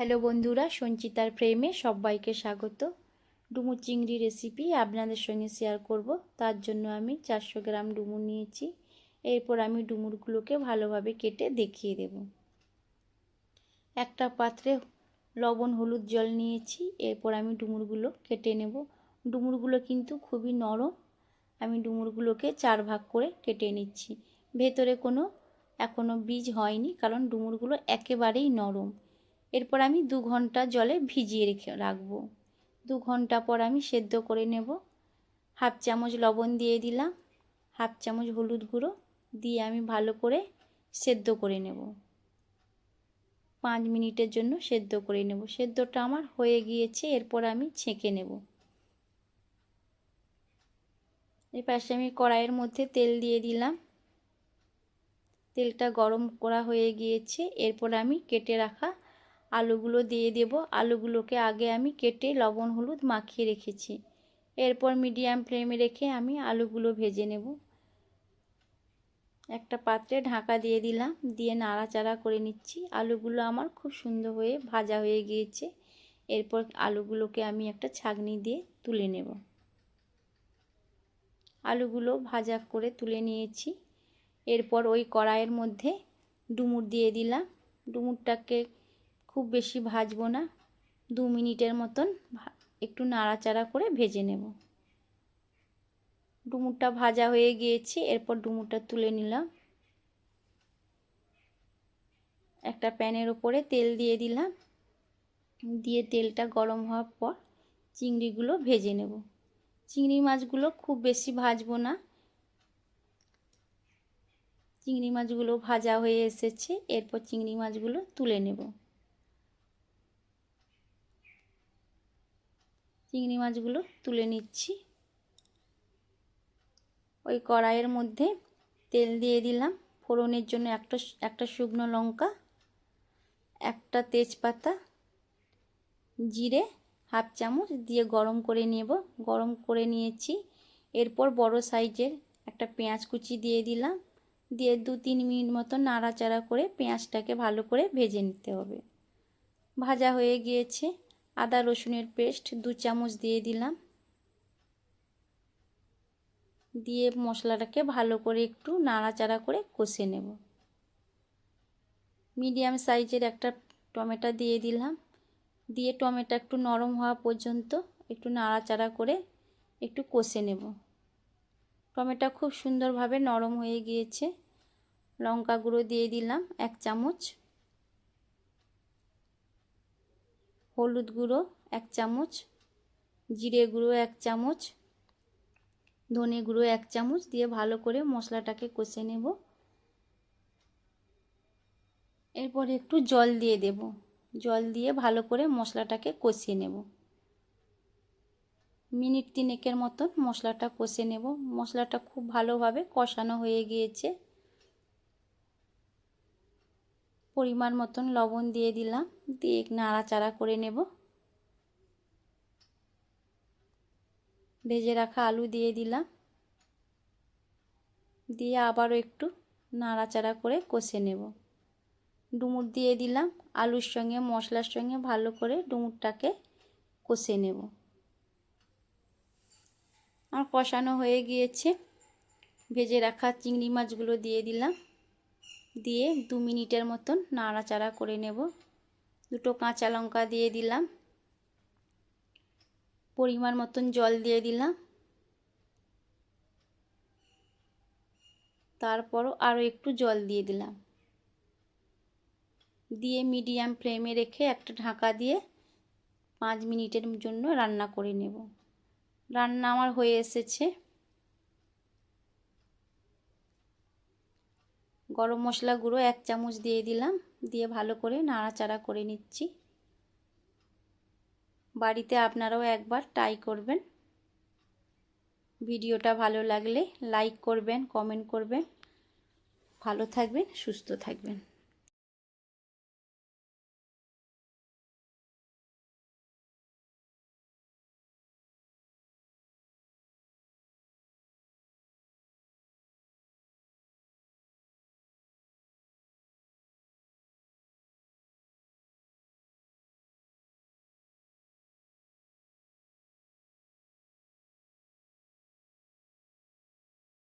Hello বন্ধুরা, সঞ্চিতার প্রেমে সবাইকে স্বাগত। ডুমুর চিংড়ি রেসিপি আপনাদের সঙ্গে শেয়ার করব। তার জন্য আমি চারশো গ্রাম ডুমুর নিয়েছি। এরপর আমি ডুমুরগুলোকে ভালোভাবে কেটে দেখিয়ে দেব। একটা পাত্রে লবণ, হলুদ জল নিয়েছি। এরপর আমি ডুমুরগুলো কেটে নেব। ডুমুরগুলো কিন্তু খুবই নরম। আমি ডুমুরগুলোকে চার ভাগ করে কেটে নিচ্ছি। ভেতরে কোনো এখনও বীজ হয়নি, কারণ ডুমুরগুলো একেবারেই নরম। এরপর আমি দু ঘণ্টা জলে ভিজিয়ে রেখে রাখব। দু ঘণ্টা পর আমি সেদ্ধ করে নেব। হাফ চামচ লবণ দিয়ে দিলাম। হাফ চামচ হলুদ গুঁড়ো দিয়ে আমি ভালো করে সেদ্ধ করে নেব। পাঁচ মিনিটের জন্য সেদ্ধ করে নেব। সেদ্ধটা আমার হয়ে গিয়েছে, এরপর আমি ছেঁকে নেব। এই পাশে আমি কড়াইয়ের মধ্যে তেল দিয়ে দিলাম। তেলটা গরম করা হয়ে গিয়েছে। এরপর আমি কেটে রাখা আলুগুলো দিয়ে দেব। আলুগুলোকে আগে আমি কেটে লবণ, হলুদ মাখিয়ে রেখেছি। এরপর মিডিয়াম ফ্লেমে রেখে আমি আলুগুলো ভেজে নেব। একটা পাত্রে ঢাকা দিয়ে দিলাম, দিয়ে নাড়াচাড়া করে নিচ্ছি। আলুগুলো আমার খুব সুন্দর হয়ে ভাজা হয়ে গিয়েছে। এরপর আলুগুলোকে আমি একটা ছাগনি দিয়ে তুলে নেব। আলুগুলো ভাজা করে তুলে নিয়েছি। এরপর ওই কড়াইয়ের মধ্যে ডুমুর দিয়ে দিলাম। ডুমুরটাকে খুব বেশি ভাজবো না। দু মিনিটের মতন একটু নাড়াচাড়া করে ভেজে নেব। ডুমুরটা ভাজা হয়ে গিয়েছে, এরপর ডুমুরটা তুলে নিলাম। একটা প্যানের ওপরে তেল দিয়ে দিলাম। দিয়ে তেলটা গরম হওয়ার পর চিংড়িগুলো ভেজে নেব। চিংড়ি মাছগুলো খুব বেশি ভাজবো না। চিংড়ি মাছগুলো ভাজা হয়ে এসেছে, এরপর চিংড়ি মাছগুলো তুলে নেব। চিংড়ি মাছগুলো তুলে নিচ্ছি। ওই কড়াইয়ের মধ্যে তেল দিয়ে দিলাম। ফোড়নের জন্য একটা একটা শুকনো লঙ্কা, একটা তেজপাতা, জিরে হাফ চামচ দিয়ে গরম করে নেব। গরম করে নিয়েছি। এরপর বড় সাইজের একটা পেঁয়াজ কুচি দিয়ে দিলাম। দিয়ে দু তিন মিনিট মতো নাড়াচাড়া করে পেঁয়াজটাকে ভালো করে ভেজে নিতে হবে। ভাজা হয়ে গিয়েছে। আদা রসুনের পেস্ট দু চামচ দিয়ে দিলাম। দিয়ে মশলাটাকে ভালো করে একটু নাড়াচাড়া করে কষে নেব। মিডিয়াম সাইজের একটা টমেটো দিয়ে দিলাম। দিয়ে টমেটো একটু নরম হওয়া পর্যন্ত একটু নাড়াচাড়া করে একটু কষে নেব। টমেটো খুব সুন্দরভাবে নরম হয়ে গিয়েছে। লঙ্কা গুঁড়ো দিয়ে দিলাম এক চামচ। হলুদ গুঁড়ো এক চামচ, জিরে গুঁড়ো এক চামচ, ধনে গুঁড়ো এক চামচ দিয়ে ভালো করে মশলাটাকে কষে নেব। এরপর একটু জল দিয়ে দেব। জল দিয়ে ভালো করে মশলাটাকে কষিয়ে নেব। মিনিট তিনেকের মতন মশলাটা কষে নেব। মশলাটা খুব ভালোভাবে কষানো হয়ে গিয়েছে। পরিমাণ মতন লবণ দিয়ে দিলাম। দিয়ে নাড়াচাড়া করে নেব। ভেজে রাখা আলু দিয়ে দিলাম। দিয়ে আবারও একটু নাড়াচাড়া করে কষে নেব। ডুমুর দিয়ে দিলাম। আলুর সঙ্গে, মশলার সঙ্গে ভালো করে ডুমুরটাকে কষে নেব। আর কষানো হয়ে গিয়েছে। ভেজে রাখা চিংড়ি মাছগুলো দিয়ে দিলাম। দিয়ে দু মিনিটের মতন নাড়াচাড়া করে নেব। দুটো কাঁচা লঙ্কা দিয়ে দিলাম। পরিমাণ মতন জল দিয়ে দিলাম। তারপরও আরও একটু জল দিয়ে দিলাম। দিয়ে মিডিয়াম ফ্লেমে রেখে একটা ঢাকা দিয়ে পাঁচ মিনিটের জন্য রান্না করে নেব। রান্না আমার হয়ে এসেছে। গরম মশলা গুঁড়ো এক চামচ দিয়ে দিলাম। দিয়ে ভালো করে নাড়াচাড়া করে নিচ্ছি। বাড়িতে আপনারাও একবার ট্রাই করবেন। ভিডিওটা ভালো লাগলে লাইক করবেন, কমেন্ট করবেন। ভালো থাকবেন, সুস্থ থাকবেন।